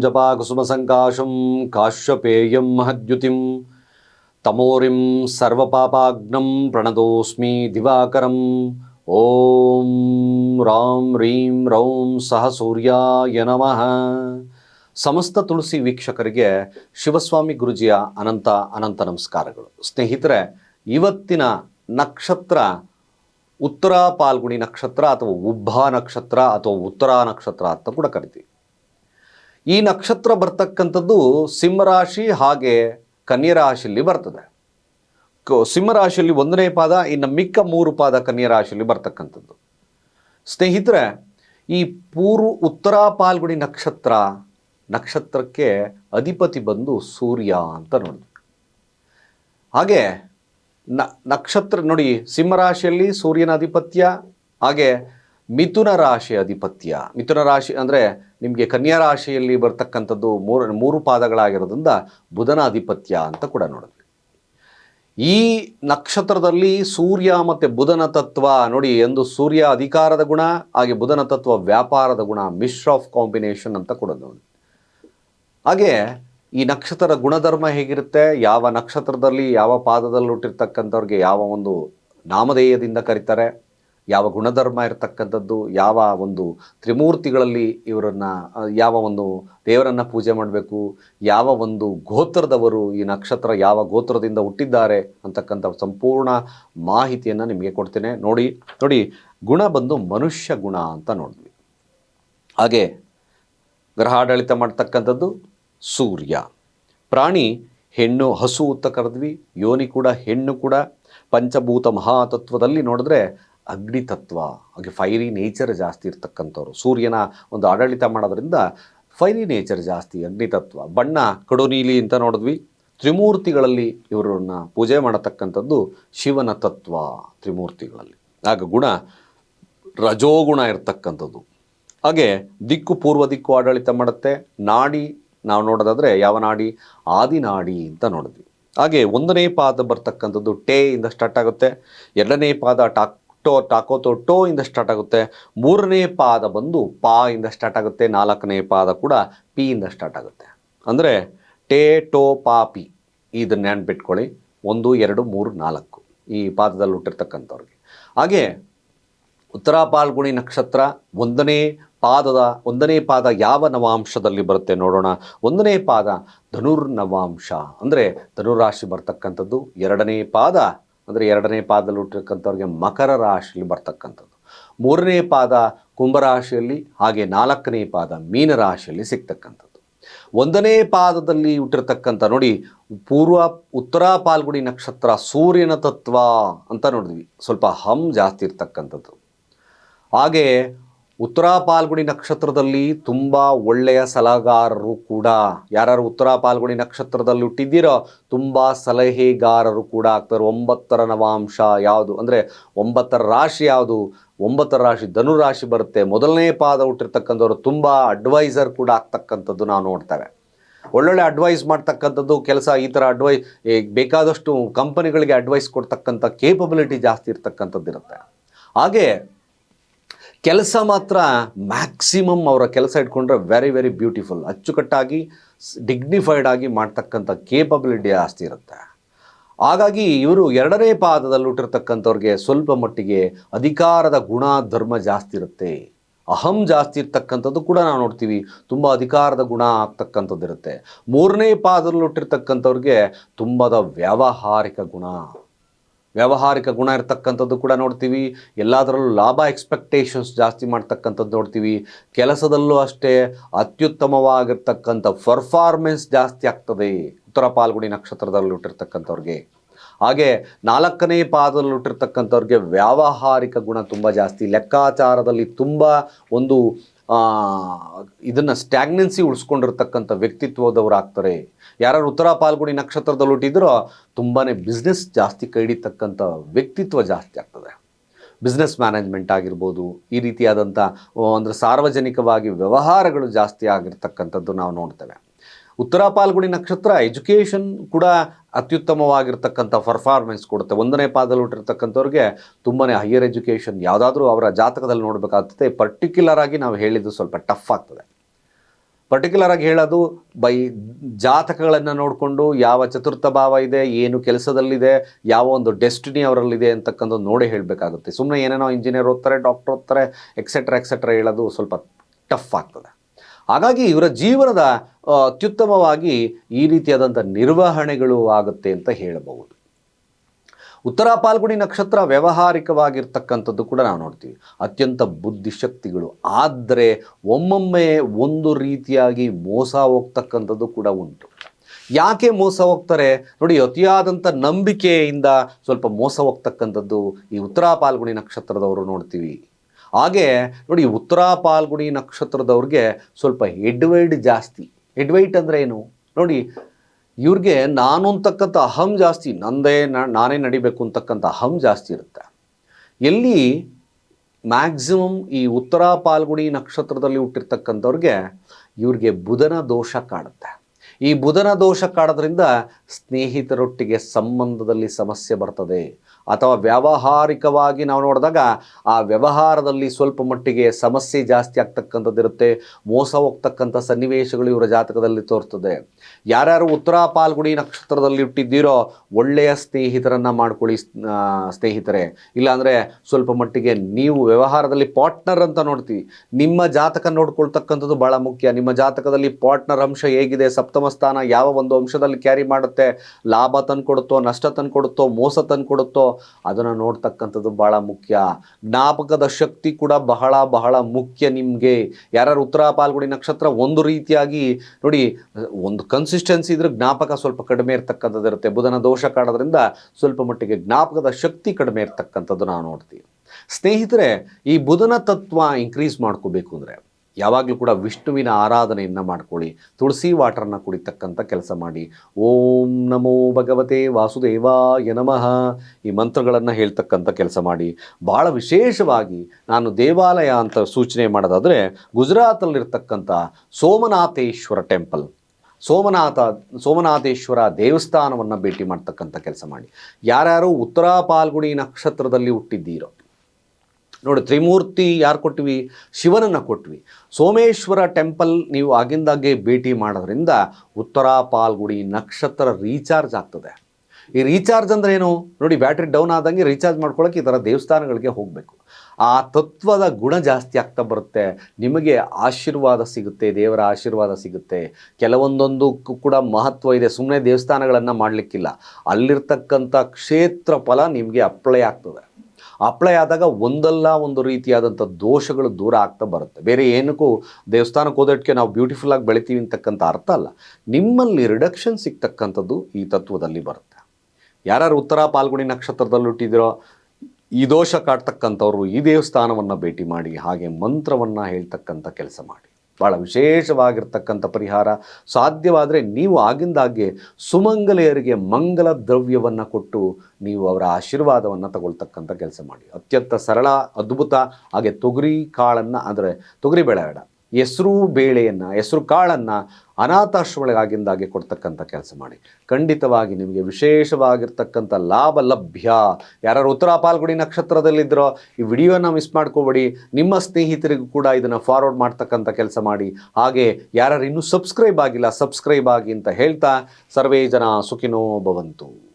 ಜಪಾಕುಸುಮಸಂಕಾಶಂ ಕಾಶ್ಯಪೇಯಂ ಮಹದ್ಯುತಿಂ ತಮೋರಿಂ ಸರ್ವಪಾಪಾಗ್ನಂ ಪ್ರಣದೋಸ್ಮಿ ದಿವಾಕರಂ ಓಂ ರಾಂ ರೀಂ ರೌಂ ಸಹ ಸೂರ್ಯಾಯ ನಮಃ ಸಮಸ್ತ ತುಳಸಿ ವೀಕ್ಷಕರಿಗೆ ಶಿವಸ್ವಾಮಿ ಗುರುಜಿಯ ಅನಂತ ಅನಂತ ನಮಸ್ಕಾರಗಳು. ಸ್ನೇಹಿತರೆ, ಇವತ್ತಿನ ನಕ್ಷತ್ರ ಉತ್ತರ ಪಾಲ್ಗುಣಿ ನಕ್ಷತ್ರ ಅಥವಾ ಉಬ್ಬಾ ನಕ್ಷತ್ರ ಅಥವಾ ಉತ್ತರ ನಕ್ಷತ್ರ ಅಂತ ಕೂಡ ಕರಿತೀವಿ. ಈ ನಕ್ಷತ್ರ ಬರ್ತಕ್ಕಂಥದ್ದು ಸಿಂಹರಾಶಿ ಹಾಗೆ ಕನ್ಯಾ ರಾಶಿಯಲ್ಲಿ ಬರ್ತದೆ. ಸಿಂಹರಾಶಿಯಲ್ಲಿ ಒಂದನೇ ಪಾದ, ಇನ್ನು ಮಿಕ್ಕ ಮೂರು ಪಾದ ಕನ್ಯಾ ರಾಶಿಯಲ್ಲಿ ಬರ್ತಕ್ಕಂಥದ್ದು. ಸ್ನೇಹಿತರೆ, ಈ ಪೂರ್ವ ಉತ್ತರ ಪಾಲ್ಗುಡಿ ನಕ್ಷತ್ರ, ನಕ್ಷತ್ರಕ್ಕೆ ಅಧಿಪತಿ ಬಂದು ಸೂರ್ಯ ಅಂತ ನೋಡಿ. ಹಾಗೆ ನ, ನಕ್ಷತ್ರ ನೋಡಿ ಸಿಂಹರಾಶಿಯಲ್ಲಿ ಸೂರ್ಯನ ಅಧಿಪತ್ಯ, ಹಾಗೆ ಮಿಥುನ ರಾಶಿ ಅಧಿಪತ್ಯ. ಮಿಥುನ ರಾಶಿ ಅಂದರೆ ನಿಮಗೆ ಕನ್ಯಾ ರಾಶಿಯಲ್ಲಿ ಬರ್ತಕ್ಕಂಥದ್ದು ಮೂರು ಮೂರು ಪಾದಗಳಾಗಿರೋದ್ರಿಂದ ಬುಧನ ಆಧಿಪತ್ಯ ಅಂತ ಕೂಡ ನೋಡಿದ್ವಿ. ಈ ನಕ್ಷತ್ರದಲ್ಲಿ ಸೂರ್ಯ ಮತ್ತು ಬುಧನ ತತ್ವ ನೋಡಿ ಎಂದು ಸೂರ್ಯ ಅಧಿಕಾರದ ಗುಣ, ಹಾಗೆ ಬುಧನ ತತ್ವ ವ್ಯಾಪಾರದ ಗುಣ ಮಿಶ್ರ ಆಫ್ ಕಾಂಬಿನೇಷನ್ ಅಂತ ಕೂಡ ನೋಡಿ. ಹಾಗೆ ಈ ನಕ್ಷತ್ರದ ಗುಣಧರ್ಮ ಹೇಗಿರುತ್ತೆ? ಯಾವ ನಕ್ಷತ್ರದಲ್ಲಿ, ಯಾವ ಪಾದದಲ್ಲಿ ಹುಟ್ಟಿರ್ತಕ್ಕಂಥವ್ರಿಗೆ ಯಾವ ಒಂದು ನಾಮಧೇಯದಿಂದ ಕರೀತಾರೆ? ಯಾವ ಗುಣಧರ್ಮ ಇರತಕ್ಕಂಥದ್ದು, ಯಾವ ಒಂದು ತ್ರಿಮೂರ್ತಿಗಳಲ್ಲಿ ಇವರನ್ನು ಯಾವ ಒಂದು ದೇವರನ್ನು ಪೂಜೆ ಮಾಡಬೇಕು, ಯಾವ ಒಂದು ಗೋತ್ರದವರು ಈ ನಕ್ಷತ್ರ ಯಾವ ಗೋತ್ರದಿಂದ ಹುಟ್ಟಿದ್ದಾರೆ ಅಂತಕ್ಕಂಥ ಸಂಪೂರ್ಣ ಮಾಹಿತಿಯನ್ನು ನಿಮಗೆ ಕೊಡ್ತೇನೆ. ನೋಡಿ ನೋಡಿ, ಗುಣ ಬಂದು ಮನುಷ್ಯ ಗುಣ ಅಂತ ನೋಡಿದ್ವಿ. ಹಾಗೆ ಗ್ರಹಾಡಳಿತ ಮಾಡ್ತಕ್ಕಂಥದ್ದು ಸೂರ್ಯ. ಪ್ರಾಣಿ ಹೆಣ್ಣು ಹಸು ಅಂತ ಕರೆದ್ವಿ, ಯೋನಿ ಕೂಡ ಹೆಣ್ಣು ಕೂಡ. ಪಂಚಭೂತ ಮಹಾತತ್ವದಲ್ಲಿ ನೋಡಿದ್ರೆ ಅಗ್ನಿ ತತ್ವ ಹಾಗೆ ಫೈರಿ ನೇಚರ್ ಜಾಸ್ತಿ ಇರ್ತಕ್ಕಂಥವ್ರು. ಸೂರ್ಯನ ಒಂದು ಆಡಳಿತ ಮಾಡೋದ್ರಿಂದ ಫೈರಿ ನೇಚರ್ ಜಾಸ್ತಿ ಅಗ್ನಿ ತತ್ವ ಬಣ್ಣ, ಕಡು ನೀಲಿ ಅಂತ ನೋಡಿದ್ವಿ. ತ್ರಿಮೂರ್ತಿಗಳಲ್ಲಿ ಇವರನ್ನ ಪೂಜೆ ಮಾಡತಕ್ಕಂಥದ್ದು ಶಿವನ ತತ್ವ ತ್ರಿಮೂರ್ತಿಗಳಲ್ಲಿ. ಆಗ ಗುಣ, ರಜೋಗುಣ ಇರ್ತಕ್ಕಂಥದ್ದು. ಹಾಗೆ ದಿಕ್ಕು ಪೂರ್ವ ದಿಕ್ಕು ಆಡಳಿತ ಮಾಡುತ್ತೆ. ನಾಡಿ, ನಾವು ನೋಡೋದಾದರೆ ಯಾವ ನಾಡಿ? ಆದಿನಾಡಿ ಅಂತ ನೋಡಿದ್ವಿ. ಹಾಗೆ ಒಂದನೇ ಪಾದ ಬರ್ತಕ್ಕಂಥದ್ದು ಟೇ ಇಂದ ಸ್ಟಾರ್ಟ್ ಆಗುತ್ತೆ. ಎರಡನೇ ಪಾದ ಟಾಕ್ ಟೋ ಟಾಕೋತೋ ಟೋ ಇಂದ ಸ್ಟಾರ್ಟ್ ಆಗುತ್ತೆ. ಮೂರನೇ ಪಾದ ಬಂದು ಪಾ ಇಂದ ಸ್ಟಾರ್ಟ್ ಆಗುತ್ತೆ. ನಾಲ್ಕನೇ ಪಾದ ಕೂಡ ಪಿ ಇಂದ ಸ್ಟಾರ್ಟ್ ಆಗುತ್ತೆ. ಅಂದರೆ ಟೇ, ಟೋ, ಪಾ, ಪಿ. ಇದನ್ನ ನೆನ್ಪಿಟ್ಕೊಳ್ಳಿ. ಒಂದು, ಎರಡು, ಮೂರು, ನಾಲ್ಕು. ಈ ಪಾದದಲ್ಲಿ ಹುಟ್ಟಿರ್ತಕ್ಕಂಥವ್ರಿಗೆ. ಹಾಗೆ ಉತ್ತರ ಪಾಲ್ಗುಣಿ ನಕ್ಷತ್ರ ಒಂದನೇ ಪಾದದ, ಒಂದನೇ ಪಾದ ಯಾವ ನವಾಂಶದಲ್ಲಿ ಬರುತ್ತೆ ನೋಡೋಣ. ಒಂದನೇ ಪಾದ ಧನುರ್ನವಾಂಶ. ಅಂದರೆ ಧನುರಾಶಿ ಬರ್ತಕ್ಕಂಥದ್ದು. ಎರಡನೇ ಪಾದ ಅಂದರೆ ಎರಡನೇ ಪಾದದಲ್ಲಿ ಹುಟ್ಟಿರ್ತಕ್ಕಂಥವ್ರಿಗೆ ಮಕರ ರಾಶಿಯಲ್ಲಿ ಬರ್ತಕ್ಕಂಥದ್ದು. ಮೂರನೇ ಪಾದ ಕುಂಭರಾಶಿಯಲ್ಲಿ ಹಾಗೆ ನಾಲ್ಕನೇ ಪಾದ ಮೀನರಾಶಿಯಲ್ಲಿ ಸಿಗ್ತಕ್ಕಂಥದ್ದು. ಒಂದನೇ ಪಾದದಲ್ಲಿ ಹುಟ್ಟಿರ್ತಕ್ಕಂಥ ನೋಡಿ, ಪೂರ್ವ ಉತ್ತರ ಪಾಲ್ಗುಡಿ ನಕ್ಷತ್ರ ಸೂರ್ಯನ ತತ್ವ ಅಂತ ನೋಡಿದ್ವಿ. ಸ್ವಲ್ಪ ಹಮ್ ಜಾಸ್ತಿ ಇರ್ತಕ್ಕಂಥದ್ದು. ಹಾಗೆ ಉತ್ತರ ಪಾಲ್ಗುಡಿ ನಕ್ಷತ್ರದಲ್ಲಿ ತುಂಬ ಒಳ್ಳೆಯ ಸಲಹೆಗಾರರು ಕೂಡ. ಯಾರು ಉತ್ತರ ಪಾಲ್ಗುಡಿ ನಕ್ಷತ್ರದಲ್ಲಿ ಹುಟ್ಟಿದ್ದೀರೋ ತುಂಬ ಸಲಹೆಗಾರರು ಕೂಡ ಆಗ್ತಾರೆ. ಒಂಬತ್ತರ ನವಾಂಶ ಯಾವುದು? ಅಂದರೆ ಒಂಬತ್ತರ ರಾಶಿ ಯಾವುದು? ಒಂಬತ್ತರ ರಾಶಿ ಧನುರಾಶಿ ಬರುತ್ತೆ. ಮೊದಲನೇ ಪಾದ ಹುಟ್ಟಿರ್ತಕ್ಕಂಥವ್ರು ತುಂಬ ಅಡ್ವೈಸರ್ ಕೂಡ ಆಗ್ತಕ್ಕಂಥದ್ದು ನಾವು ನೋಡ್ತೇವೆ. ಒಳ್ಳೊಳ್ಳೆ ಅಡ್ವೈಸ್ ಮಾಡ್ತಕ್ಕಂಥದ್ದು, ಕೆಲಸ ಈ ಥರ ಅಡ್ವೈಸ್ ಬೇಕಾದಷ್ಟು ಕಂಪನಿಗಳಿಗೆ ಅಡ್ವೈಸ್ ಕೊಡ್ತಕ್ಕಂಥ ಕೇಪಬಿಲಿಟಿ ಜಾಸ್ತಿ ಇರ್ತಕ್ಕಂಥದ್ದು ಇರುತ್ತೆ ಹಾಗೆ ಕೆಲಸ ಮಾತ್ರ ಮ್ಯಾಕ್ಸಿಮಮ್ ಅವರ ಕೆಲಸ ಇಟ್ಕೊಂಡ್ರೆ ವೆರಿ ವೆರಿ ಬ್ಯೂಟಿಫುಲ್ ಅಚ್ಚುಕಟ್ಟಾಗಿ ಡಿಗ್ನಿಫೈಡ್ ಆಗಿ ಮಾಡ್ತಕ್ಕಂಥ ಕೇಪಬಿಲಿಟಿ ಜಾಸ್ತಿ ಇರುತ್ತೆ. ಹಾಗಾಗಿ ಇವರು ಎರಡನೇ ಪಾದದಲ್ಲಿ ಹುಟ್ಟಿರ್ತಕ್ಕಂಥವ್ರಿಗೆ ಸ್ವಲ್ಪ ಮಟ್ಟಿಗೆ ಅಧಿಕಾರದ ಗುಣ ಧರ್ಮ ಜಾಸ್ತಿ ಇರುತ್ತೆ. ಅಹಂ ಜಾಸ್ತಿ ಇರ್ತಕ್ಕಂಥದ್ದು ಕೂಡ ನಾವು ನೋಡ್ತೀವಿ. ತುಂಬ ಅಧಿಕಾರದ ಗುಣ ಆಗ್ತಕ್ಕಂಥದ್ದು ಇರುತ್ತೆ ಮೂರನೇ ಪಾದದಲ್ಲಿ ಹುಟ್ಟಿರ್ತಕ್ಕಂಥವ್ರಿಗೆ ತುಂಬದ ವ್ಯಾವಹಾರಿಕ ಗುಣ. ವ್ಯಾವಹಾರಿಕ ಗುಣ ಇರ್ತಕ್ಕಂಥದ್ದು ಕೂಡ ನೋಡ್ತೀವಿ. ಎಲ್ಲದರಲ್ಲೂ ಲಾಭ ಎಕ್ಸ್ಪೆಕ್ಟೇಷನ್ಸ್ ಜಾಸ್ತಿ ಮಾಡ್ತಕ್ಕಂಥದ್ದು ನೋಡ್ತೀವಿ. ಕೆಲಸದಲ್ಲೂ ಅಷ್ಟೇ ಅತ್ಯುತ್ತಮವಾಗಿರ್ತಕ್ಕಂಥ ಪರ್ಫಾರ್ಮೆನ್ಸ್ ಜಾಸ್ತಿ ಆಗ್ತದೆ. ಉತ್ತರ ಪಾಲ್ಗುಡಿ ನಕ್ಷತ್ರದಲ್ಲಿ ಹುಟ್ಟಿರ್ತಕ್ಕಂಥವ್ರಿಗೆ. ಹಾಗೆ ನಾಲ್ಕನೇ ಪಾದದಲ್ಲಿ ಹುಟ್ಟಿರ್ತಕ್ಕಂಥವ್ರಿಗೆ ವ್ಯಾವಹಾರಿಕ ಗುಣ ತುಂಬ ಜಾಸ್ತಿ. ಲೆಕ್ಕಾಚಾರದಲ್ಲಿ ತುಂಬ ಒಂದು ಇದನ್ನು ಸ್ಟ್ಯಾಗ್ನೆನ್ಸಿ ಉಳಿಸ್ಕೊಂಡಿರ್ತಕ್ಕಂಥ ವ್ಯಕ್ತಿತ್ವದವ್ರು ಆಗ್ತಾರೆ. ಯಾರು ಉತ್ತರ ಪಾಲ್ಗುಡಿ ನಕ್ಷತ್ರದಲ್ಲಿ ಹುಟ್ಟಿದ್ರೋ ತುಂಬಾ ಬಿಸ್ನೆಸ್ ಜಾಸ್ತಿ ಕೈ ಹಿಡಿತಕ್ಕಂಥ ವ್ಯಕ್ತಿತ್ವ ಜಾಸ್ತಿ ಆಗ್ತದೆ. ಬಿಸ್ನೆಸ್ ಮ್ಯಾನೇಜ್ಮೆಂಟ್ ಆಗಿರ್ಬೋದು, ಈ ರೀತಿಯಾದಂಥ, ಅಂದರೆ ಸಾರ್ವಜನಿಕವಾಗಿ ವ್ಯವಹಾರಗಳು ಜಾಸ್ತಿ ಆಗಿರ್ತಕ್ಕಂಥದ್ದು ನಾವು ನೋಡ್ತೇವೆ. ಉತ್ತರ ಪಾಲ್ಗುಡಿ ನಕ್ಷತ್ರ ಎಜುಕೇಷನ್ ಕೂಡ ಅತ್ಯುತ್ತಮವಾಗಿರ್ತಕ್ಕಂಥ ಪರ್ಫಾರ್ಮೆನ್ಸ್ ಕೊಡುತ್ತೆ. ಒಂದನೇ ಪಾದಲ್ಲಿ ಹುಟ್ಟಿರ್ತಕ್ಕಂಥವ್ರಿಗೆ ತುಂಬಾ ಹೈಯರ್ ಎಜುಕೇಷನ್ ಯಾವುದಾದ್ರೂ ಅವರ ಜಾತಕದಲ್ಲಿ ನೋಡಬೇಕಾಗ್ತದೆ. ಪರ್ಟಿಕ್ಯುಲರ್ ಆಗಿ ನಾವು ಹೇಳಿದ್ದು ಸ್ವಲ್ಪ ಟಫ್ ಆಗ್ತದೆ. ಪರ್ಟಿಕ್ಯುಲರ್ ಆಗಿ ಹೇಳೋದು ಬೈ ಜಾತಕಗಳನ್ನು ನೋಡಿಕೊಂಡು ಯಾವ ಚತುರ್ಥ ಭಾವ ಇದೆ, ಏನು ಕೆಲಸದಲ್ಲಿದೆ, ಯಾವ ಒಂದು ಡೆಸ್ಟಿನಿ ಅವರಲ್ಲಿದೆ ಅಂತಕ್ಕಂಥ ನೋಡಿ ಹೇಳಬೇಕಾಗುತ್ತೆ. ಸುಮ್ಮನೆ ಏನೇನೋ ಇಂಜಿನಿಯರ್ ಓದ್ತಾರೆ ಡಾಕ್ಟರ್ ಓದ್ತಾರೆ ಎಕ್ಸೆಟ್ರಾ ಎಕ್ಸೆಟ್ರಾ ಹೇಳೋದು ಸ್ವಲ್ಪ ಟಫ್ ಆಗ್ತದೆ. ಹಾಗಾಗಿ ಇವರ ಜೀವನದ ಅತ್ಯುತ್ತಮವಾಗಿ ಈ ರೀತಿಯಾದಂಥ ನಿರ್ವಹಣೆಗಳು ಆಗುತ್ತೆ ಅಂತ ಹೇಳಬಹುದು. ಉತ್ತರ ಪಾಲ್ಗುಣಿ ನಕ್ಷತ್ರ ವ್ಯವಹಾರಿಕವಾಗಿರ್ತಕ್ಕಂಥದ್ದು ಕೂಡ ನಾವು ನೋಡ್ತೀವಿ. ಅತ್ಯಂತ ಬುದ್ಧಿಶಕ್ತಿಗಳು. ಆದರೆ ಒಮ್ಮೊಮ್ಮೆ ಒಂದು ರೀತಿಯಾಗಿ ಮೋಸ ಹೋಗ್ತಕ್ಕಂಥದ್ದು ಕೂಡ ಉಂಟು. ಯಾಕೆ ಮೋಸ ಹೋಗ್ತಾರೆ? ನೋಡಿ ಅತಿಯಾದಂಥ ನಂಬಿಕೆಯಿಂದ ಸ್ವಲ್ಪ ಮೋಸ ಹೋಗ್ತಕ್ಕಂಥದ್ದು ಈ ಉತ್ತರ ಪಾಲ್ಗುಣಿ ನಕ್ಷತ್ರದವರು ನೋಡ್ತೀವಿ. ಹಾಗೆ ನೋಡಿ ಉತ್ತರ ಪಾಲ್ಗುಣಿ ನಕ್ಷತ್ರದವ್ರಿಗೆ ಸ್ವಲ್ಪ ಎಡ್ವೈಡ್ ಜಾಸ್ತಿ. ಎಡ್ವೈಟ್ ಅಂದರೆ ಏನು? ನೋಡಿ, ಇವ್ರಿಗೆ ನಾನು ಅಂತಕ್ಕಂಥ ಅಹಂ ಜಾಸ್ತಿ, ನಂದೇ ನಾನೇ ನಡಿಬೇಕು ಅಂತಕ್ಕಂಥ ಅಹಂ ಜಾಸ್ತಿ ಇರುತ್ತೆ. ಎಲ್ಲಿ ಮ್ಯಾಕ್ಸಿಮಮ್ ಈ ಉತ್ತರ ಪಾಲ್ಗುಣಿ ನಕ್ಷತ್ರದಲ್ಲಿ ಹುಟ್ಟಿರ್ತಕ್ಕಂಥವ್ರಿಗೆ ಇವ್ರಿಗೆ ಬುಧನ ದೋಷ ಕಾಡುತ್ತೆ. ಈ ಬುಧನ ದೋಷ ಕಾಡೋದ್ರಿಂದ ಸ್ನೇಹಿತರೊಟ್ಟಿಗೆ ಸಂಬಂಧದಲ್ಲಿ ಸಮಸ್ಯೆ ಬರ್ತದೆ. ಅಥವಾ ವ್ಯಾವಹಾರಿಕವಾಗಿ ನಾವು ನೋಡಿದಾಗ ಆ ವ್ಯವಹಾರದಲ್ಲಿ ಸ್ವಲ್ಪ ಮಟ್ಟಿಗೆ ಸಮಸ್ಯೆ ಜಾಸ್ತಿ ಆಗ್ತಕ್ಕಂಥದ್ದಿರುತ್ತೆ ಮೋಸ ಹೋಗ್ತಕ್ಕಂಥ ಸನ್ನಿವೇಶಗಳು ಇವರ ಜಾತಕದಲ್ಲಿ ತೋರ್ತದೆ. ಯಾರ್ಯಾರು ಉತ್ತರ ಪಾಲ್ಗುಡಿ ನಕ್ಷತ್ರದಲ್ಲಿ ಹುಟ್ಟಿದ್ದೀರೋ ಒಳ್ಳೆಯ ಸ್ನೇಹಿತರನ್ನು ಮಾಡ್ಕೊಳ್ಳಿ ಸ್ನೇಹಿತರೆ. ಇಲ್ಲಾಂದರೆ ಸ್ವಲ್ಪ ಮಟ್ಟಿಗೆ ನೀವು ವ್ಯವಹಾರದಲ್ಲಿ ಪಾರ್ಟ್ನರ್ ಅಂತ ನೋಡ್ತೀವಿ. ನಿಮ್ಮ ಜಾತಕ ನೋಡ್ಕೊಳ್ತಕ್ಕಂಥದ್ದು ಭಾಳ ಮುಖ್ಯ. ನಿಮ್ಮ ಜಾತಕದಲ್ಲಿ ಪಾರ್ಟ್ನರ್ ಅಂಶ ಹೇಗಿದೆ, ಸಪ್ತಮ ಸ್ಥಾನ ಯಾವ ಒಂದು ಅಂಶದಲ್ಲಿ ಕ್ಯಾರಿ ಮಾಡುತ್ತೆ, ಲಾಭ ತಂದ್ಕೊಡುತ್ತೋ, ನಷ್ಟ ತಂದ್ಕೊಡುತ್ತೋ, ಮೋಸ ತಂದ್ಕೊಡುತ್ತೋ ಅದನ್ನು ನೋಡ್ತಕ್ಕಂಥದ್ದು ಬಹಳ ಮುಖ್ಯ. ಜ್ಞಾಪಕದ ಶಕ್ತಿ ಕೂಡ ಬಹಳ ಬಹಳ ಮುಖ್ಯ ನಿಮಗೆ. ಯಾರು ಉತ್ತರ ಪಾಲ್ಗುಡಿ ನಕ್ಷತ್ರ ಒಂದು ರೀತಿಯಾಗಿ ನೋಡಿ, ಒಂದು ಕನ್ಸಿಸ್ಟೆನ್ಸಿ ಇದ್ರೆ ಜ್ಞಾಪಕ ಸ್ವಲ್ಪ ಕಡಿಮೆ ಇರ್ತಕ್ಕಂಥದ್ದು ಇರುತ್ತೆ. ಬುಧನ ದೋಷ ಕಾಡೋದ್ರಿಂದ ಸ್ವಲ್ಪ ಮಟ್ಟಿಗೆ ಜ್ಞಾಪಕದ ಶಕ್ತಿ ಕಡಿಮೆ ಇರ್ತಕ್ಕಂಥದ್ದು ನಾವು ನೋಡ್ತೀವಿ. ಸ್ನೇಹಿತರೆ, ಈ ಬುಧನ ತತ್ವ ಇನ್ಕ್ರೀಸ್ ಮಾಡ್ಕೋಬೇಕು ಅಂದರೆ ಯಾವಾಗಲೂ ಕೂಡ ವಿಷ್ಣುವಿನ ಆರಾಧನೆಯನ್ನು ಮಾಡ್ಕೊಳ್ಳಿ. ತುಳಸಿ ವಾಟರ್ನ ಕುಡಿತಕ್ಕಂಥ ಕೆಲಸ ಮಾಡಿ. ಓಂ ನಮೋ ಭಗವತೆ ವಾಸುದೇವಾಯ ನಮಃ. ಈ ಮಂತ್ರಗಳನ್ನು ಹೇಳ್ತಕ್ಕಂಥ ಕೆಲಸ ಮಾಡಿ. ಭಾಳ ವಿಶೇಷವಾಗಿ ನಾನು ದೇವಾಲಯ ಅಂತ ಸೂಚನೆ ಮಾಡೋದಾದರೆ ಗುಜರಾತಲ್ಲಿರ್ತಕ್ಕಂಥ ಸೋಮನಾಥೇಶ್ವರ ಟೆಂಪಲ್. ಸೋಮನಾಥ, ಸೋಮನಾಥೇಶ್ವರ ದೇವಸ್ಥಾನವನ್ನು ಭೇಟಿ ಮಾಡ್ತಕ್ಕಂಥ ಕೆಲಸ ಮಾಡಿ. ಯಾರ್ಯಾರು ಉತ್ತರ ಪಾಲ್ಗುಣಿ ನಕ್ಷತ್ರದಲ್ಲಿ ಹುಟ್ಟಿದ್ದೀರೋ ನೋಡಿ, ತ್ರಿಮೂರ್ತಿ ಯಾರು ಕೊಟ್ವಿ? ಶಿವನನ್ನು ಕೊಟ್ವಿ. ಸೋಮೇಶ್ವರ ಟೆಂಪಲ್ ನೀವು ಆಗಿಂದಾಗೆ ಭೇಟಿ ಮಾಡೋದ್ರಿಂದ ಉತ್ತರ, ಪಾಲ್ಗುಡಿ, ನಕ್ಷತ್ರ ರೀಚಾರ್ಜ್ ಆಗ್ತದೆ. ಈ ರೀಚಾರ್ಜ್ ಅಂದ್ರೆ ಏನು? ನೋಡಿ ಬ್ಯಾಟ್ರಿ ಡೌನ್ ಆದಂಗೆ ರೀಚಾರ್ಜ್ ಮಾಡ್ಕೊಳ್ಳೋಕೆ ಈ ಥರ ದೇವಸ್ಥಾನಗಳಿಗೆ ಹೋಗಬೇಕು. ಆ ತತ್ವದ ಗುಣ ಜಾಸ್ತಿ ಆಗ್ತಾ ಬರುತ್ತೆ. ನಿಮಗೆ ಆಶೀರ್ವಾದ ಸಿಗುತ್ತೆ, ದೇವರ ಆಶೀರ್ವಾದ ಸಿಗುತ್ತೆ. ಕೆಲವೊಂದೊಂದು ಕೂಡ ಮಹತ್ವ ಇದೆ. ಸುಮ್ಮನೆ ದೇವಸ್ಥಾನಗಳನ್ನು ಮಾಡಲಿಕ್ಕಿಲ್ಲ. ಅಲ್ಲಿರ್ತಕ್ಕಂಥ ಕ್ಷೇತ್ರ ಫಲ ನಿಮಗೆ ಅಪ್ಲೈ ಆಗ್ತದೆ. ಅಪ್ಲೈ ಆದಾಗ ಒಂದಲ್ಲ ಒಂದು ರೀತಿಯಾದಂಥ ದೋಷಗಳು ದೂರ ಆಗ್ತಾ ಬರುತ್ತೆ. ಬೇರೆ ಏನಕ್ಕೂ ದೇವಸ್ಥಾನಕ್ಕೆ ಹೋದಕ್ಕೆ ನಾವು ಬ್ಯೂಟಿಫುಲ್ ಆಗಿ ಬೆಳಿತೀವಿ ಅಂತಕ್ಕಂಥ ಅರ್ಥ ಅಲ್ಲ. ನಿಮ್ಮಲ್ಲಿ ರಿಡಕ್ಷನ್ ಸಿಗ್ತಕ್ಕಂಥದ್ದು ಈ ತತ್ವದಲ್ಲಿ ಬರುತ್ತೆ. ಯಾರು ಉತ್ತರ ಪಾಲ್ಗುಣಿ ನಕ್ಷತ್ರದಲ್ಲಿ ಹುಟ್ಟಿದಿರೋ ಈ ದೋಷ ಕಾಡ್ತಕ್ಕಂಥವ್ರು ಈ ದೇವಸ್ಥಾನವನ್ನು ಭೇಟಿ ಮಾಡಿ ಹಾಗೆ ಮಂತ್ರವನ್ನು ಹೇಳ್ತಕ್ಕಂಥ ಕೆಲಸ ಮಾಡಿ. ಭಾಳ ವಿಶೇಷವಾಗಿರ್ತಕ್ಕಂಥ ಪರಿಹಾರ. ಸಾಧ್ಯವಾದರೆ ನೀವು ಆಗಿಂದಾಗ್ಗೆ ಸುಮಂಗಲೆಯರಿಗೆ ಮಂಗಲ ದ್ರವ್ಯವನ್ನು ಕೊಟ್ಟು ನೀವು ಅವರ ಆಶೀರ್ವಾದವನ್ನು ತಗೊಳ್ತಕ್ಕಂಥ ಕೆಲಸ ಮಾಡಿ. ಅತ್ಯಂತ ಸರಳ, ಅದ್ಭುತ, ಹಾಗೆ ತೊಗರಿ ಕಾಳನ್ನು ಅಂದರೆ ತೊಗರಿ ಬೇಡ ಹೆಸರು ಬೇಳೆಯನ್ನು, ಹೆಸರು ಕಾಳನ್ನು ಅನಾಥಾಶ್ರಮಗಳಿಗಾಗಿಂದಾಗಿ ಕೊಡ್ತಕ್ಕಂಥ ಕೆಲಸ ಮಾಡಿ. ಖಂಡಿತವಾಗಿ ನಿಮಗೆ ವಿಶೇಷವಾಗಿರ್ತಕ್ಕಂಥ ಲಾಭ ಲಭ್ಯ. ಯಾರು ಉತ್ತರ ಪಾಲ್ಗುಡಿ ನಕ್ಷತ್ರದಲ್ಲಿದ್ದರೋ ಈ ವಿಡಿಯೋನ ಮಿಸ್ ಮಾಡ್ಕೋಬೇಡಿ. ನಿಮ್ಮ ಸ್ನೇಹಿತರಿಗೂ ಕೂಡ ಇದನ್ನು ಫಾರ್ವರ್ಡ್ ಮಾಡ್ತಕ್ಕಂಥ ಕೆಲಸ ಮಾಡಿ. ಹಾಗೆ ಯಾರು ಇನ್ನೂ ಸಬ್ಸ್ಕ್ರೈಬ್ ಆಗಿಲ್ಲ ಸಬ್ಸ್ಕ್ರೈಬ್ ಆಗಿ ಅಂತ ಹೇಳ್ತಾ ಸರ್ವೇ ಜನ ಸುಖಿನೋ ಭವಂತು.